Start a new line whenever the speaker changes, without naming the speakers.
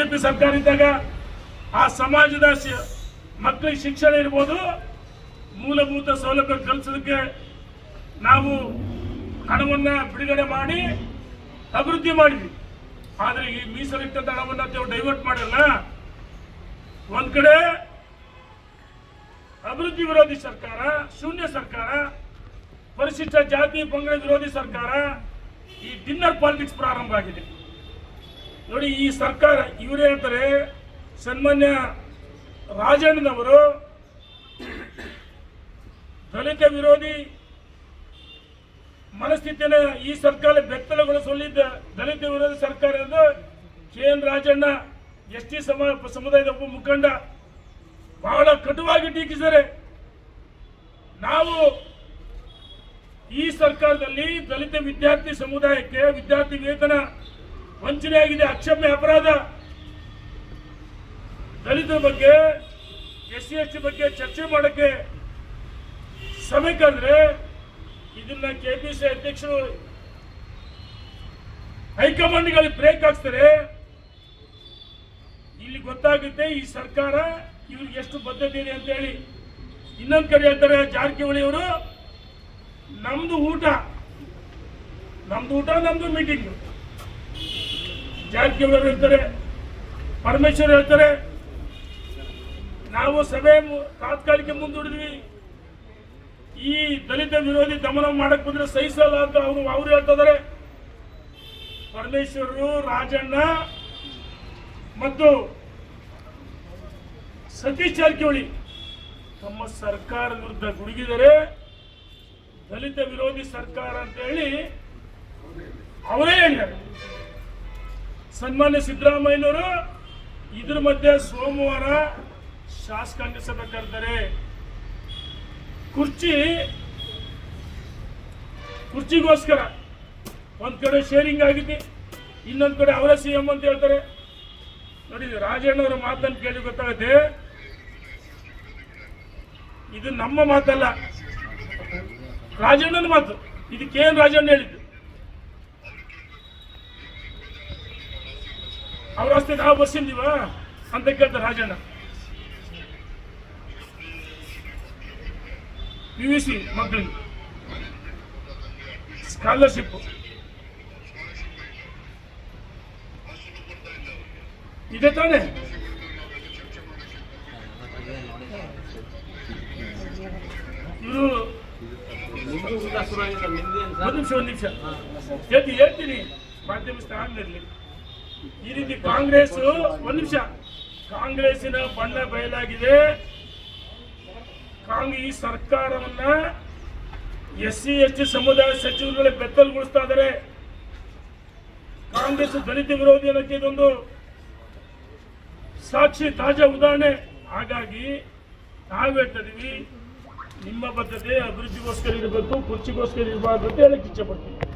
BJP ಸರ್ಕಾರ ಇದ್ದಾಗ ಆ ಸಮಾಜದ ಮಕ್ಕಳ ಶಿಕ್ಷಣ ಇರ್ಬೋದು, ಮೂಲಭೂತ ಸೌಲಭ್ಯ ಕಲ್ಸೋದಕ್ಕೆ ನಾವು ಹಣವನ್ನು ಬಿಡುಗಡೆ ಮಾಡಿ, ಅಭಿವೃದ್ಧಿ ಮಾಡಿದ್ವಿ. ಆದರೆ ಈ ಮೀಸಲಿಟ್ಟಂತ ಹಣವನ್ನು ನೀವು ಡೈವರ್ಟ್ ಮಾಡಲ್ಲ. ಒಂದು ಕಡೆ ಅಭಿವೃದ್ಧಿ ವಿರೋಧಿ ಸರ್ಕಾರ, ಶೂನ್ಯ ಸರ್ಕಾರ, ಪರಿಶಿಷ್ಟ ಜಾತಿ, ಪಂಗಡ ವಿರೋಧಿ ಸರ್ಕಾರ ಈ ಡಿನ್ನರ್ ಪಾಲಿಟಿಕ್ಸ್ ಪ್ರಾರಂಭ ಆಗಿದೆ. ನೋಡಿ, ಈ ಸರ್ಕಾರ, ಇವರೇ ಹೇಳ್ತಾರೆ, ಸನ್ಮಾನ್ಯ ರಾಜಣ್ಣನವರು ದಲಿತ ವಿರೋಧಿ ಮನಸ್ಥಿತಿನ ಈ ಸರ್ಕಾರ ಬೆತ್ತಲಗೊಳಿಸಲಿದ್ದ ದಲಿತ ವಿರೋಧಿ ಸರ್ಕಾರ ಎಂದು K N Rajanna, S T ಸಮ, ಸಮುದಾಯದ ಒಬ್ಬ ಮುಖಂಡ. ಬಹಳ ಕಟುವಾಗಿ ಟೀಕಿಸಿದರೆ ನಾವು ಈ ಸರ್ಕಾರದಲ್ಲಿ ದಲಿತ ವಿದ್ಯಾರ್ಥಿ ಸಮುದಾಯಕ್ಕೆ ವಿದ್ಯಾರ್ಥಿ ವೇತನ ವಂಚನೆಯಾಗಿದೆ, ಅಕ್ಷಮ್ಯ ಅಪರಾಧ. ದಲಿತರ ಬಗ್ಗೆ ಎಸ್ ಸಿ ಎಸ್ ಟಿ ಬಗ್ಗೆ ಚರ್ಚೆ ಮಾಡಕ್ಕೆ ಸಮಯ ಕರೆದ್ರೆ ಇದನ್ನ ಸಿ ಅಧ್ಯಕ್ಷರು ಹೈಕಮಾಂಡ್ಗಳಿಗೆ ಬ್ರೇಕ್ ಹಾಕ್ತಾರೆ ಇಲ್ಲಿ ಗೊತ್ತಾಗುತ್ತೆ ಈ ಸರ್ಕಾರ ಇವ್ರಿಗೆ ಎಷ್ಟು ಬದ್ಧತೆ ಇದೆ ಅಂತ ಹೇಳಿ. ಇನ್ನೊಂದು ಕಡೆ ಹೇಳ್ತಾರೆ ಜಾರಕಿಹೊಳಿ ಅವರು, ನಮ್ದು ಊಟ ನಮ್ದು ಊಟ, ನಮ್ದು ಮೀಟಿಂಗ್ ಜಾರಕಿಹೊಳಿ ಹೇಳ್ತಾರೆ, ಪರಮೇಶ್ವರ್ ಹೇಳ್ತಾರೆ, ನಾವು ಸಭೆ ತಾತ್ಕಾಲಿಕ ಮುಂದೂಡಿದ್ವಿ. ಈ ದಲಿತ ವಿರೋಧಿ ದಮನ ಮಾಡಕ್ ಬಂದ್ರೆ ಸಹಿಸಲ್ಲ ಅಂತ ಅವರು, ಅವ್ರು ಹೇಳ್ತಾ ಇದಾರೆ ಪರಮೇಶ್ವರರು, ರಾಜಣ್ಣ ಮತ್ತು ಸತೀಶ್ ಜಾರಕಿಹೊಳಿ ತಮ್ಮ ಸರ್ಕಾರ ವಿರುದ್ಧ ಗುಡುಗಿದರೆ ದಲಿತ ವಿರೋಧಿ ಸರ್ಕಾರ ಅಂತ ಹೇಳಿ ಅವರೇ ಹೇಳಿದ್ದಾರೆ. ಸನ್ಮಾನ್ಯ ಸಿದ್ದರಾಮಯ್ಯನವರು ಇದ್ರ ಮಧ್ಯೆ ಸೋಮವಾರ ಶಾಸಕಾಂಗ ಸಭೆ ಕರೆದರೆ ಕುರ್ಚಿ, ಕುರ್ಚಿಗೋಸ್ಕರ ಒಂದ್ ಕಡೆ ಶೇರಿಂಗ್ ಆಗಿದೆ, ಇನ್ನೊಂದ್ ಕಡೆ ಅವರೇ ಸಿ ಎಂ ಅಂತ ಹೇಳ್ತಾರೆ. ನೋಡಿ ರಾಜಣ್ಣವರ ಮಾತನ್ನು ಕೇಳಿ ಗೊತ್ತಾಗುತ್ತೆ. ಇದು ನಮ್ಮ ಮಾತಲ್ಲ, ರಾಜಣ್ಣನ ಮಾತು. ಇದು ಕೆ ಎನ್ ರಾಜಣ್ಣ ಹೇಳಿದ್ದು? ಅವ್ರ ಅಷ್ಟೇ ನಾವು ಬರ್ಸಿದ್ದೀವ ಅಂತ ಕೇಳ್ತಾರೆ ರಾಜಣ್ಣ ಪಿ ಯು ಸಿ ಮಕ್ಕಳಿಗೆ ಸ್ಕಾಲರ್ಶಿಪ್ ಇದೆ ತಾನೇ ಇವರು
ನಿಮ್ದು ಊಟ ಶುರು ಆಗಿದೆ ನಿಮ್ದೇನು
ಒಂದು ನಿಮಿಷ ಒಂದು ನಿಮಿಷ ಹೇಳ್ತೀನಿ ಹೇಳ್ತೀನಿ ಮಾಧ್ಯಮ ಸ್ಥಾನದಲ್ಲಿ ಈ ರೀತಿ ಕಾಂಗ್ರೆಸ್, ಒಂದು ನಿಮಿಷ. ಕಾಂಗ್ರೆಸ್ಸಿನ ಬಣ್ಣ ಬಯಲಾಗಿದೆ. ಈ ಸರ್ಕಾರವನ್ನ ಎಸ್ ಸಿ ಎಸ್ ಟಿ ಸಮುದಾಯ ಸಚಿವರುಗಳೇ ಬೆತ್ತಲ್ಗೊಳಿಸ್ತಾ ಇದ್ದಾರೆ ಕಾಂಗ್ರೆಸ್ ದಲಿತ ವಿರೋಧಿ ಅನ್ನೋಕ್ಕೆ ಇದೊಂದು ಸಾಕ್ಷಿ, ತಾಜಾ ಉದಾಹರಣೆ. ಹಾಗಾಗಿ ನಾವು ಹೇಳ್ತಾ ಇದೀವಿ, ನಿಮ್ಮ ಬದ್ಧತೆ ಅಭಿವೃದ್ಧಿಗೋಸ್ಕರ ಇರಬೇಕು, ಕುರ್ಚಿಗೋಸ್ಕರ ಇರಬಾರ್ದು ಅಂತ ಹೇಳಕ್ ಇಚ್ಛೆ ಪಡ್ತೀನಿ.